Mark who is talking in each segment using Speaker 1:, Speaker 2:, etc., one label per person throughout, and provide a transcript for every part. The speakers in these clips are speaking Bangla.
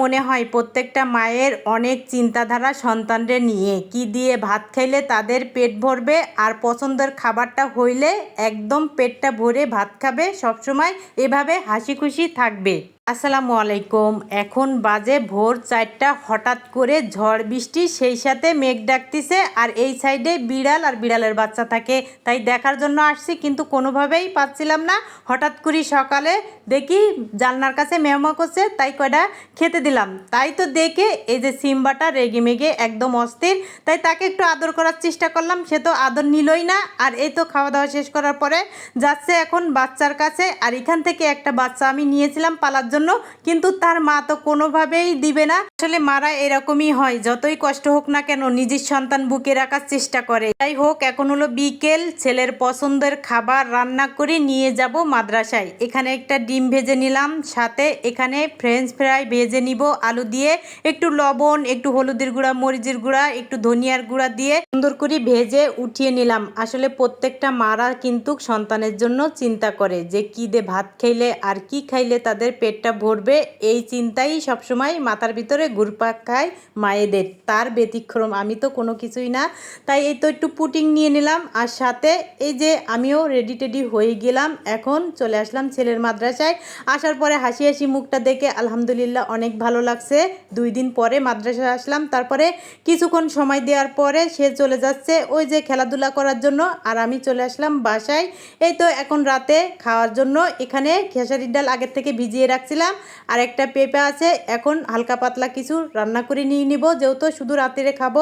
Speaker 1: মনে হয় প্রত্যেকটা মায়ের অনেক চিন্তাধারা সন্তানদের নিয়ে। কি দিয়ে ভাত খাইলে তাদের পেট ভরবে আর পছন্দের খাবারটা হইলে একদম পেটটা ভরে ভাত খাবে, সবসময় এভাবে হাসি খুশি থাকবে। আসসালামু আলাইকুম। এখন বাজে ভোর চারটা, হঠাৎ করে ঝড় বৃষ্টি, সেই সাথে মেঘ ডাকতিছে আর এই সাইডে বিড়াল আর বিড়ালের বাচ্চা থাকে। তাই দেখার জন্য আসছি, কিন্তু কোনোভাবেই পাচ্ছিলাম না। হঠাৎ করে সকালে দেখি জানলার কাছে মেহমা করছে, তাই কয়টা খেতে দিলাম। তাই তো দেখে এই যে সিম্বাটা রেগে মেগে একদম অস্থির। তাই তাকে একটু আদর করার চেষ্টা করলাম, সে তো আদর নিলই না। আর এই তো খাওয়া দাওয়া শেষ করার পরে যাচ্ছে এখন বাচ্চার কাছে। আর এখান থেকে একটা বাচ্চা আমি নিয়েছিলাম পালার জন্য। কিন্তু তার মা তো কোনোভাবেই দিবে না। আসলে মারা এরকমই হয়, যতই কষ্ট হোক না কেন নিজের সন্তান বুকে রাখার চেষ্টা করে। যাই হোক, এখন হলো বিকেল, ছেলের পছন্দের খাবার রান্না করে নিয়ে যাব মাদ্রাসায়। এখানে একটা ডিম ভেজে নিলাম, সাথে এখানে ফ্রেঞ্চ ফ্রাই ভেজে নিব, আলু দিয়ে, একটু লবণ, একটু হলুদের গুঁড়া, মরিচের গুঁড়া, একটু ধনিয়ার গুঁড়া দিয়ে সুন্দর করে ভেজে উঠিয়ে নিলাম। আসলে প্রত্যেকটা মারা কিন্তু সন্তানের জন্য চিন্তা করে যে কি দে ভাত খাইলে আর কি খাইলে তাদের পেটটা ভরবে, এই চিন্তাই সবসময় মাথার ভিতরে ঘুরপাক খায় মায়েদের। তার ব্যতিক্রম, আমি তো কোনো কিছুই না। তাই এই তো একটু পুটিং নিয়ে নিলাম, আর সাথে এই যে আমিও রেডি টেডি হয়ে গেলাম, এখন চলে আসলাম ছেলের মাদ্রাসায়। আসার পরে হাসি হাসি মুখটা দেখে আলহামদুলিল্লাহ অনেক ভালো লাগছে। দুই দিন পরে মাদ্রাসায় আসলাম, তারপরে কিছুক্ষণ সময় দেওয়ার পরে সে চলে যাচ্ছে ওই যে খেলাধুলা করার জন্য, আর আমি চলে আসলাম বাসায়। এই তো এখন রাতে খাওয়ার জন্য এখানে খেসারির ডাল আগের থেকে ভিজিয়ে রাখছিলাম। আর একটা পেঁপে আছে, এখন হালকা পাতলা কিছু রান্না করে নিয়ে নিব। যেহেতু শুধু রাত্রে খাব,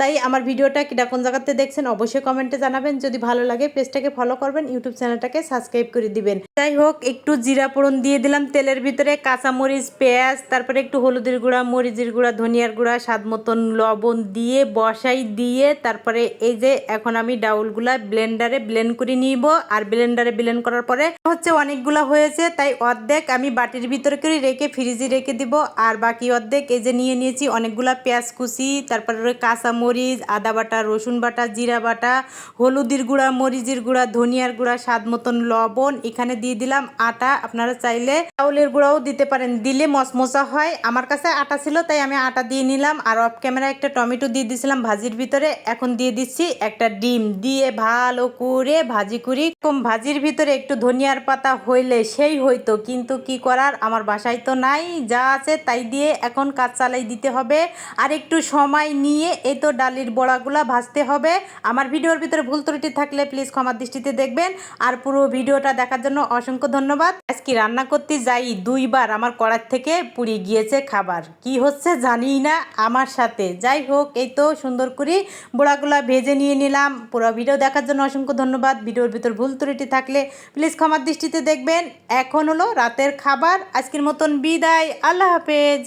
Speaker 1: তাই আমার ভিডিওটা কিটা কোন জায়গাতে দেখছেন অবশ্যই কমেন্টে জানাবেন। যদি ভালো লাগে পেজটাকে ফলো করবেন ইউটিউব চ্যানেলটাকে সাবস্ক্রাইব করে দিবেন। যাই হোক, একটু জিরা ফোড়ন দিয়ে দিলাম তেলের ভিতরে, কাঁচামরিচ, পেঁয়াজ, তারপরে একটু হলুদের গুঁড়া, মরিচের গুঁড়া, ধনিয়ার গুঁড়া, স্বাদ মতন লবণ দিয়ে, বসাই দিয়ে, তারপরে এই যে এখন আমি ডাউলগুলা ব্লেন্ডারে ব্লেন্ড করে নিব। আর ব্লেন্ডারে ব্লেন্ড করার পরে হচ্ছে অনেকগুলা হয়েছে, তাই অর্ধেক আমি বাটির ভিতরে করে রেখে ফ্রিজে রেখে দিব। আর বাকি অর্ধেক এই যে নিয়ে নিয়েছি অনেকগুলা পেঁয়াজ কুচি, তারপরে কাঁচা মরিচ, আদা বাটা, রসুন বাটা, জিরা বাটা, হলুদের গুঁড়া, মরিচের গুঁড়া, ধনিয়ার গুঁড়া, স্বাদ মতন লবণ। এখানে দিয়ে দিলাম আটা। আপনারা চাইলে চাউলের গুঁড়াও দিতে পারেন। দিলে মচমচা হয়। আমার কাছে আটা ছিল, তাই আমি আটা দিয়ে নিলাম। আর অফ ক্যামেরা একটা টমেটো দিয়ে দিয়েছিলাম ভাজির ভিতরে। এখন দিয়ে দিচ্ছি একটা ডিম। দিয়ে ভালো করে ভাজি করি। কম ভাজির ভিতরে একটু ধনিয়ার পাতা হইলে সেই হইতো। কিন্তু কি করার? আমার বাসায় তো নাই, যা আছে তাই দিয়ে এখন কাজ চালাই দিতে হবে। আর একটু সময় নিয়ে এই তো ডালির বড়াগুলা ভাজতে হবে। আমার ভিডিওর ভিতরে ভুল ত্রুটি থাকলে প্লিজ ক্ষমার দৃষ্টিতে দেখবেন। আর পুরো ভিডিওটা দেখার জন্য অসংখ্য ধন্যবাদ। আজকে রান্না করতে যাই দুইবার, আমার কড়ার থেকে পুড়ে গিয়েছে খাবার। কি হচ্ছে জানি না আমার সাথে। যাই হোক, এই তো সুন্দর করে বড়াগুলা ভেজে নিয়ে নিলাম। পুরো ভিডিও দেখার জন্য অসংখ্য ধন্যবাদ। ভিডিওর ভিতর ভুল ত্রুটি থাকলে প্লিজ ক্ষমার দৃষ্টিতে দেখবেন। এখন হলো রাতের খাবার। আজকের মতন বিদায় আল্লাহ হাফেজ।